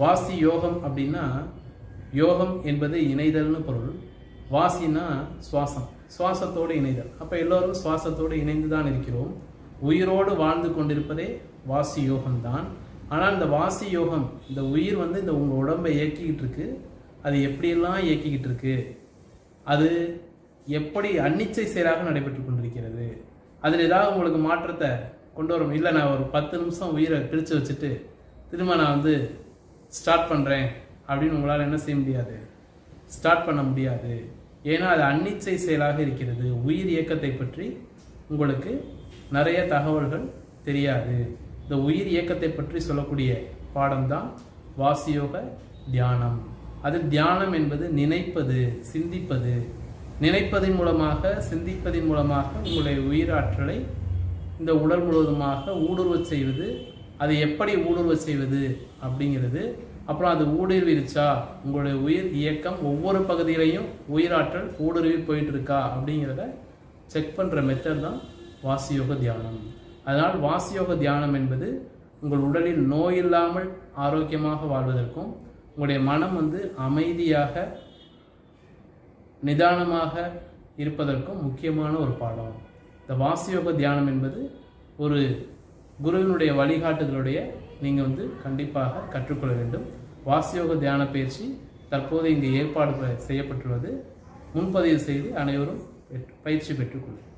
வாசி யோகம் அப்படின்னா யோகம் என்பது இணைதல்னு பொருள். வாசினா சுவாசம். சுவாசத்தோடு இணைதல். அப்போ எல்லோரும் சுவாசத்தோடு இணைந்து தான் இருக்கிறோம். உயிரோடு வாழ்ந்து கொண்டிருப்பதே வாசி யோகம்தான். ஆனால் இந்த வாசி யோகம் இந்த உயிர் வந்து இந்த உங்கள் உடம்பை இயக்கிக்கிட்டு இருக்கு. அது எப்படியெல்லாம் இயக்கிக்கிட்டு இருக்கு? அது எப்படி அன்னிச்சை செயலாக நடைபெற்று கொண்டிருக்கிறது? அதில் ஏதாவது உங்களுக்கு மாற்றத்தை கொண்டு வரும் இல்லை நான் ஒரு பத்து நிமிஷம் உயிரை பிரித்து வச்சுட்டு திரும்ப நான் வந்து ஸ்டார்ட் பண்ணுறேன் அப்படின்னு உங்களால் என்ன செய்ய முடியாது? ஸ்டார்ட் பண்ண முடியாது. ஏன்னா அது அன்னிச்சை செயலாக இருக்கிறது. உயிர் இயக்கத்தை பற்றி உங்களுக்கு நிறைய தகவல்கள் தெரியாது. இந்த உயிர் இயக்கத்தை பற்றி சொல்லக்கூடிய பாடம்தான் வாசியோக தியானம். அது தியானம் என்பது நினைப்பது சிந்திப்பது. நினைப்பதன் மூலமாக சிந்திப்பதன் மூலமாக உங்களுடைய உயிராற்றலை இந்த உடல் முழுவதுமாக ஊடுருவச் செய்வது அது எப்படி ஊடுருவ செய்வது அப்படிங்கிறது. அப்புறம் அது ஊடுருவிருச்சா உங்களுடைய உயிர் இயக்கம் ஒவ்வொரு பகுதியிலையும் உயிராற்றல் ஊடுருவி போயிட்டு இருக்கா அப்படிங்கிறத செக் பண்ணுற மெத்தட் தான் வாசியோக தியானம். அதனால் வாசியோக தியானம் என்பது உங்கள் உடலில் நோய் இல்லாமல் ஆரோக்கியமாக வாழ்வதற்கும் உங்களுடைய மனம் வந்து அமைதியாக நிதானமாக இருப்பதற்கும் முக்கியமான ஒரு பாடம். இந்த வாசியோக தியானம் என்பது ஒரு குருவினுடைய வழிகாட்டுதலுடைய நீங்கள் வந்து கண்டிப்பாக கற்றுக்கொள்ள வேண்டும். வாசியோக தியான பயிற்சி தற்போது இங்கு ஏற்பாடு செய்யப்பட்டுள்ளது. முன்பதிவு செய்து அனைவரும் பெற்று- பயிற்சி பெற்றுக்கொள்ளும்